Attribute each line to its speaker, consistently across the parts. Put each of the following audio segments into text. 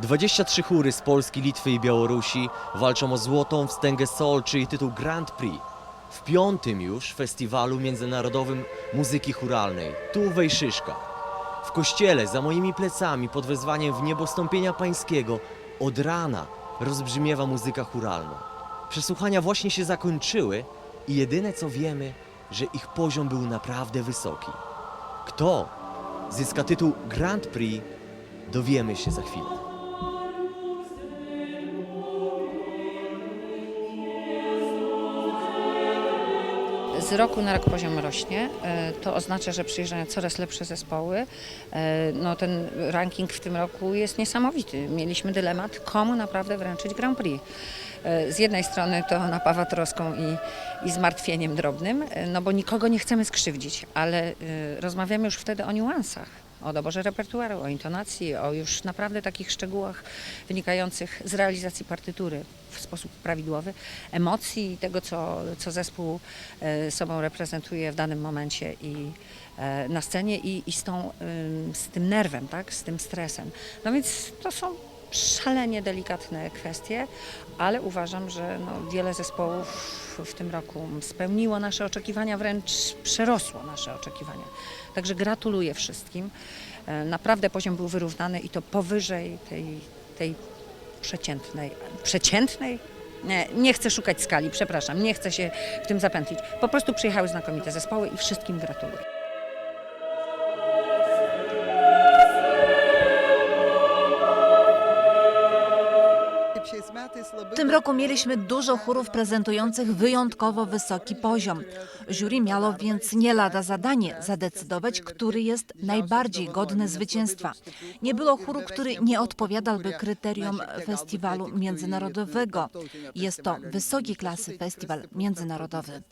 Speaker 1: 23 chóry z Polski, Litwy i Białorusi walczą o złotą wstęgę Sol, czyli tytuł Grand Prix. W piątym już festiwalu międzynarodowym muzyki churalnej, tu w Wejszyszkach. W kościele za moimi plecami pod wezwaniem w niebostąpienia pańskiego od rana rozbrzmiewa muzyka churalna. Przesłuchania właśnie się zakończyły i jedyne co wiemy, że ich poziom był naprawdę wysoki. Kto zyska tytuł Grand Prix, dowiemy się za chwilę.
Speaker 2: Z roku na rok poziom rośnie. E, To oznacza, że przyjeżdżają coraz lepsze zespoły. E, No, ten ranking w tym roku jest niesamowity. Mieliśmy dylemat, komu naprawdę wręczyć Grand Prix. E, Z jednej strony to napawa troską i, i zmartwieniem drobnym, no bo nikogo nie chcemy skrzywdzić, ale rozmawiamy już wtedy o niuansach. O doborze repertuaru, o intonacji, o już naprawdę takich szczegółach wynikających z realizacji partytury w sposób prawidłowy, emocji i tego, co, co zespół e, sobą reprezentuje w danym momencie i e, na scenie i, i z, tą, z tym nerwem, tak, z tym stresem. No więc to są szalenie delikatne kwestie, ale uważam, że no, wiele zespołów w tym roku spełniło nasze oczekiwania, wręcz przerosło nasze oczekiwania. Także gratuluję wszystkim. E, Naprawdę poziom był wyrównany i to powyżej tej, tej przeciętnej. Przeciętnej? Nie, nie chcę szukać skali, przepraszam, nie chcę się w tym zapętlić. Po prostu przyjechały znakomite zespoły i wszystkim gratuluję.
Speaker 3: W tym roku mieliśmy dużo chórów prezentujących wyjątkowo wysoki poziom. Jury miało więc nie lada zadanie zadecydować, który jest najbardziej godny zwycięstwa. Nie było chóru, który nie odpowiadałby kryterium festiwalu międzynarodowego. Jest to wysokiej klasy festiwal międzynarodowy.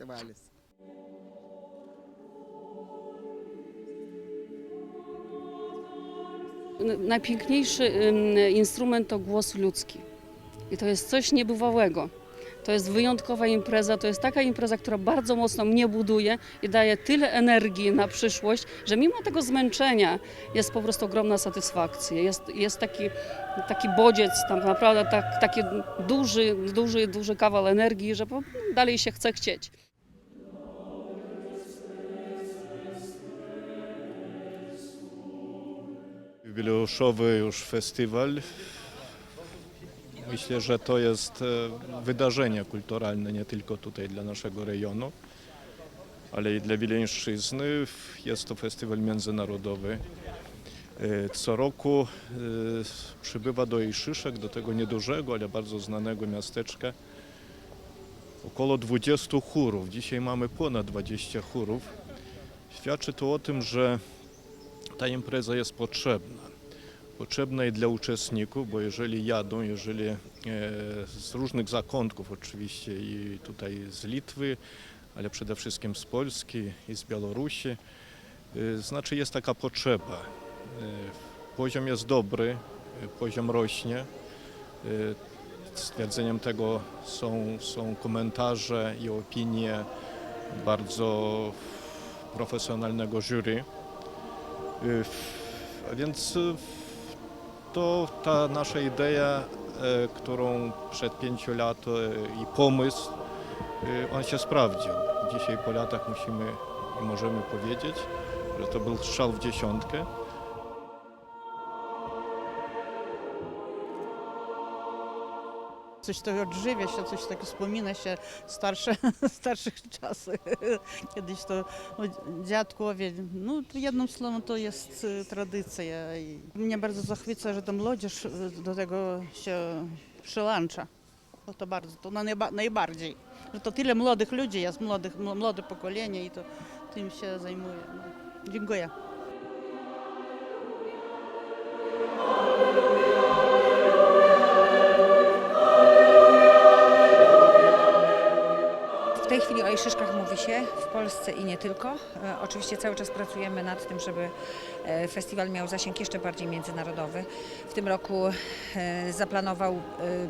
Speaker 4: Najpiękniejszy instrument to głos ludzki. I to jest coś niebywałego. To jest wyjątkowa impreza, to jest taka impreza, która bardzo mocno mnie buduje i daje tyle energii na przyszłość, że mimo tego zmęczenia jest po prostu ogromna satysfakcja. Jest, jest taki, taki bodziec, tam naprawdę tak, taki duży, duży, duży kawał energii, że dalej się chce chcieć.
Speaker 5: Jubileuszowy już festiwal. Myślę, że to jest e, wydarzenie kulturalne nie tylko tutaj dla naszego rejonu, ale i dla Wileńszczyzny. Jest to festiwal międzynarodowy. E, Co roku e, przybywa do Ejszyszek, do tego niedużego, ale bardzo znanego miasteczka, około 20 chórów. Dzisiaj mamy ponad 20 chórów. Świadczy to o tym, że ta impreza jest potrzebna. Potrzebna i dla uczestników, bo jeżeli jadą, jeżeli e, z różnych zakątków oczywiście i tutaj z Litwy, ale przede wszystkim z Polski i z Białorusi, e, znaczy jest taka potrzeba. E, Poziom jest dobry, poziom rośnie. Stwierdzeniem tego są, są komentarze i opinie bardzo profesjonalnego jury. Więc to ta nasza idea, e, którą przed pięciu lat e, i pomysł, y, on się sprawdził. Dzisiaj po latach musimy i możemy powiedzieć, że to był strzał w dziesiątkę.
Speaker 6: Coś tak odżywia się, coś tak wspomina się starsze, starszych czasy. Kiedyś to no, dziadkowie, no to jednym słowem to jest e, tradycja. I mnie bardzo zachwyca, że ta młodzież e, do tego się przyłącza. No to bardzo, to na najba, najbardziej. Że to tyle młodych ludzi jest, młodych, młode pokolenie i to tym się zajmuje. No. Dziękuję.
Speaker 2: Się w Polsce i nie tylko. E, Oczywiście cały czas pracujemy nad tym, żeby e, festiwal miał zasięg jeszcze bardziej międzynarodowy. W tym roku e, zaplanował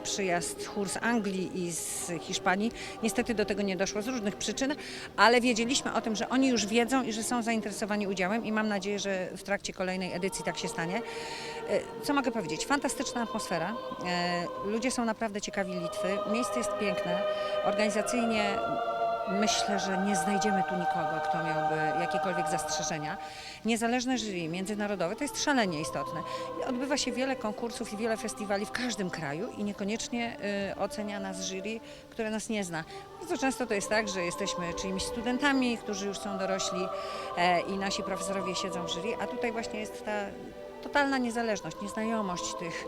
Speaker 2: przyjazd chór z Anglii i z Hiszpanii. Niestety do tego nie doszło z różnych przyczyn, ale wiedzieliśmy o tym, że oni już wiedzą i że są zainteresowani udziałem i mam nadzieję, że w trakcie kolejnej edycji tak się stanie. Co mogę powiedzieć? Fantastyczna atmosfera. Ludzie są naprawdę ciekawi Litwy. Miejsce jest piękne. Organizacyjnie myślę, że nie znajdziemy tu nikogo, kto miałby jakiekolwiek zastrzeżenia. Niezależne jury międzynarodowe to jest szalenie istotne. Odbywa się wiele konkursów i wiele festiwali w każdym kraju i niekoniecznie y, ocenia nas jury, które nas nie zna. Bardzo często to jest tak, że jesteśmy czyimiś studentami, którzy już są dorośli e, i nasi profesorowie siedzą w jury, a tutaj właśnie jest ta totalna niezależność, nieznajomość tych,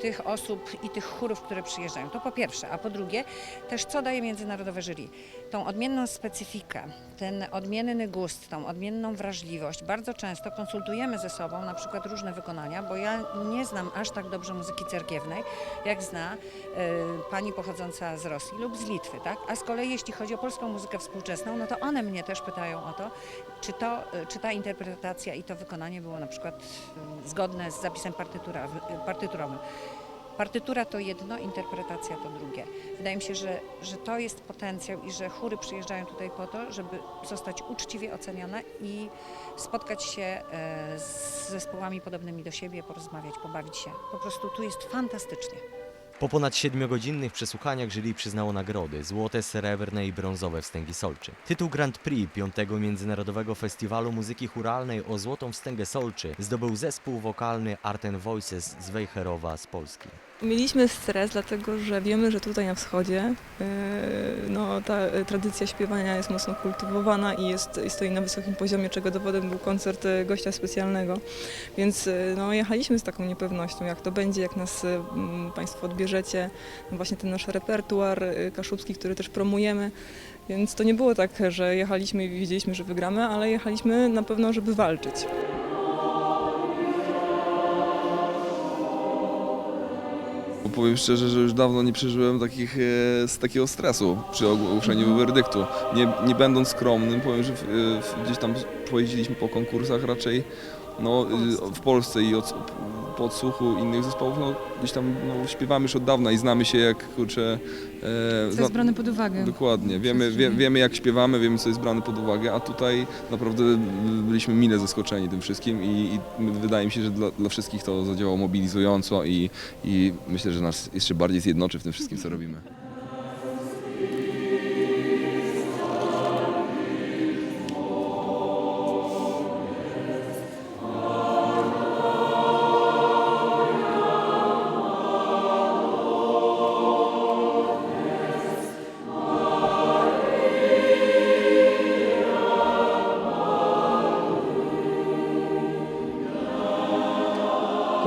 Speaker 2: tych osób i tych chórów, które przyjeżdżają. To po pierwsze. A po drugie, też co daje międzynarodowe jury? Tą odmienną specyfikę, ten odmienny gust, tą odmienną wrażliwość. Bardzo często konsultujemy ze sobą na przykład różne wykonania, bo ja nie znam aż tak dobrze muzyki cerkiewnej, jak zna e, pani pochodząca z Rosji lub z Litwy, tak? A z kolei jeśli chodzi o polską muzykę współczesną, no to one mnie też pytają o to, czy, to, e, czy ta interpretacja i to wykonanie było na przykład e, zgodne z zapisem partytura, partyturowym. Partytura to jedno, interpretacja to drugie. Wydaje mi się, że, że to jest potencjał i że chóry przyjeżdżają tutaj po to, żeby zostać uczciwie ocenione i spotkać się e, z zespołami podobnymi do siebie, porozmawiać, pobawić się. Po prostu tu jest fantastycznie.
Speaker 1: Po ponad siedmiogodzinnych przesłuchaniach jury przyznało nagrody złote, srebrne i brązowe wstęgi Solczy. Tytuł Grand Prix piątego Międzynarodowego Festiwalu Muzyki Churalnej o złotą wstęgę Solczy zdobył zespół wokalny Arten Voices z Wejherowa z Polski.
Speaker 7: Mieliśmy stres, dlatego że wiemy, że tutaj na wschodzie yy, no, ta y, tradycja śpiewania jest mocno kultywowana i jest, stoi na wysokim poziomie, czego dowodem był koncert y, gościa specjalnego. Więc no, jechaliśmy z taką niepewnością, jak to będzie, jak nas Państwo odbierzecie, no, właśnie ten nasz repertuar kaszubski, który też promujemy. Więc to nie było tak, że jechaliśmy i wiedzieliśmy, że wygramy, ale jechaliśmy na pewno, żeby walczyć.
Speaker 8: Powiem szczerze, że już dawno nie przeżyłem takich, e, z takiego stresu przy ogłoszeniu werdyktu. Nie, nie będąc skromnym, powiem, że w, e, w, gdzieś tam pojeździliśmy po konkursach raczej no, e, w Polsce i od, po odsłuchu innych zespołów, no, gdzieś tam no, śpiewamy już od dawna i znamy się jak, kurczę... E,
Speaker 9: Co jest brane pod uwagę.
Speaker 8: Dokładnie, wiemy, wie, wiemy jak śpiewamy, wiemy co jest brane pod uwagę, a tutaj naprawdę byliśmy mile zaskoczeni tym wszystkim i, i wydaje mi się, że dla, dla wszystkich to zadziałało mobilizująco i, i myślę, że nas jeszcze bardziej zjednoczy w tym wszystkim, co robimy.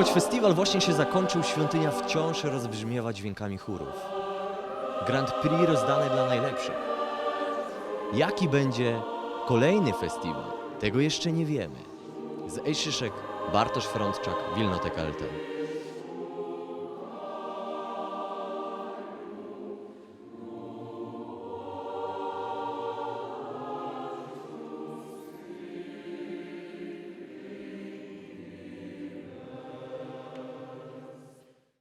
Speaker 1: Choć festiwal właśnie się zakończył, świątynia wciąż rozbrzmiewa dźwiękami chórów. Grand Prix rozdane dla najlepszych. Jaki będzie kolejny festiwal? Tego jeszcze nie wiemy. Z Ejszyszek, Bartosz Frądczak, Wilnoteka LT.